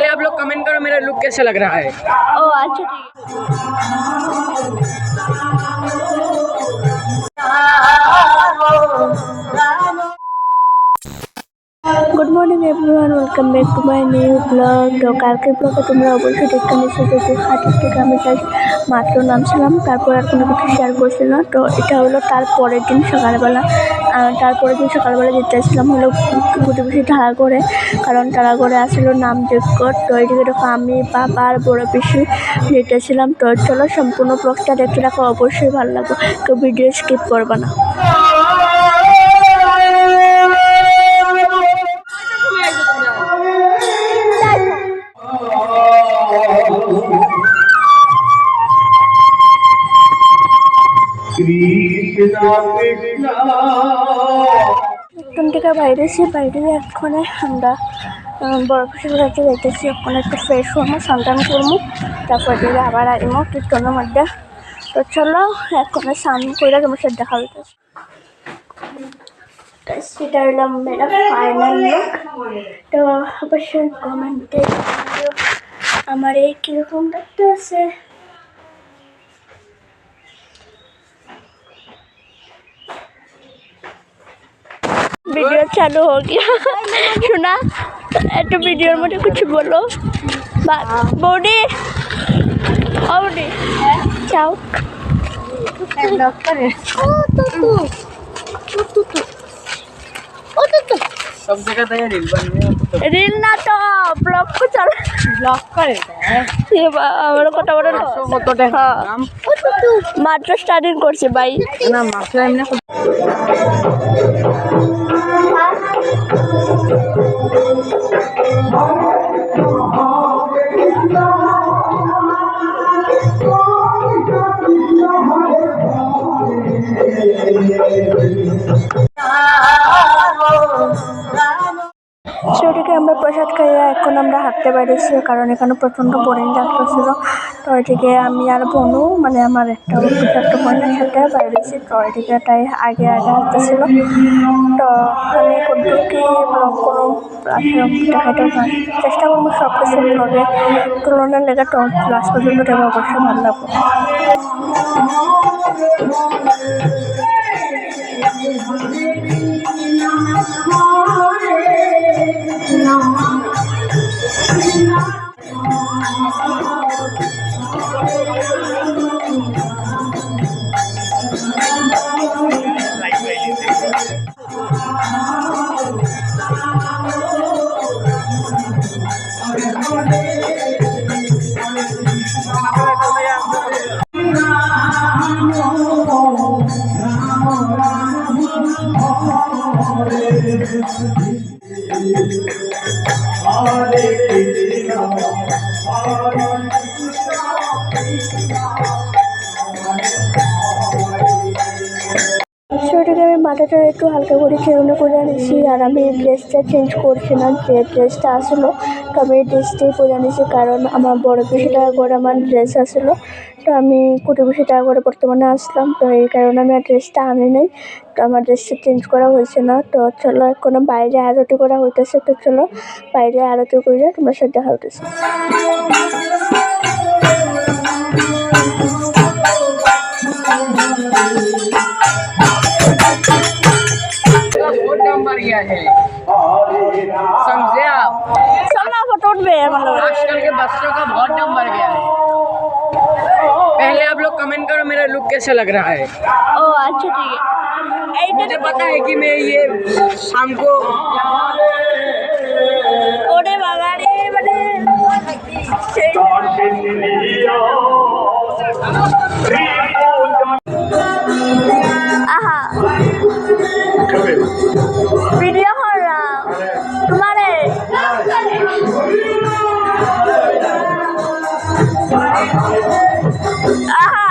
पहले आप लोग कमेंट करो मेरा लुक कैसा लग रहा है ओ अच्छा ठीक है morning everyone welcome back to my new blog তো কালকের ব্লগে তোমরা অবশ্যই দেখতে নিশ্চয় যে হাটের থেকে আমি জাস্ট মাত্র নামছিলাম, তারপর আর কোনো কিছু শেয়ার করছিল না। তো এটা হলো তার পরের দিন সকালবেলা। তারপরের দিন সকালবেলা যেতে আসলাম হলো গুটি বেশি ঢালা করে কারণ তারা করে আসলো নাম যোগ্য তো এদিকে দেখো আমি, বাবা আর বড় পিসি যেতেছিলাম। তো চলো সম্পূর্ণ ব্লগটা দেখতে রাখো অবশ্যই ভালো লাগবে। কেউ ভিডিও স্কিপ করবে না। একটু থেকে বাইরে এসে বাইরে এক্ষণে আমরা খুশির কাছে যাইতেছি। এখন একটু ফ্রেশ হব সন্তান করব, তারপর দিকে আবার আইমো কীর্তনের মধ্যে। তো চলো, এক্ষণে স্নান করে তোমার সাথে দেখা হইতেছে। তো সেটা হলাম মেয়েরা ফাইনাল লুক তো অবশ্যই কমেন্টে আমার এই কীরকম দেখতে वीडियो चालू हो गया सुना तो वीडियो में कुछ बोलो बात बॉडी बॉडी चाओ सब जगह तो ये रील बन रही है रील ना तो ब्लॉग को चल ब्लॉक करेगा ये আমার কথা বলে কত টাকা দাম মাত্র স্টার্টিং করছে ভাই না মাত্র এমনি সেটিকে প্রসাদ খাইয়া এখন আমরা হাঁটতে বেরিয়েছি, কারণ এখানে প্রচণ্ড বোরিং লাগতেছিল। তো এদিকে আমি আর বনু মানে আমার একটা একটা বোনের সাথে বেরিয়েছি, তো এদিকে তাই আগে আগে হাঁটতেছিল। তো আমি কতটুকু ব্লগ করো দেখাতে চেষ্টা করব সব কিছু ব্লগে তুলনার লেগে তো লাস্ট পর্যন্ত অবশ্যই ভালো লাগবে। সেটাকে আমি মাথাটা একটু হালকা করে খেলনা করে আনিছি, আর আমি ড্রেসটা চেঞ্জ করছি না, যে ড্রেসটা আসলো, তো আমি ড্রেসটাই পরে আনিছি, কারণ আমার বড় টাকা করে আমার ড্রেস আসলো। তো আমি কোটি বেশি টাকা করে বর্তমানে আসলাম তো এই কারণে আমি আর ড্রেসটা আনি নাই তো আমার ড্রেসটা চেঞ্জ করা হয়েছে না তো চলো এখন বাইরে আরতি করা হইতেছে তো চলো বাইরে আরতি করে তোমার সাথে দেখা হইতেছে बहुत दाम बढ़ गया है समझे आप চলো ফটো উঠবে আমার লগে। आजकल के बच्चों का बहुत दाम बढ़ गया है पहले आप लोग कमेंट करो मेरा लुक कैसा लग रहा है। ओ अच्छा ठीक है। मुझे पता है कि मैं ये शाम को तुम्हारे Thank you. Aha!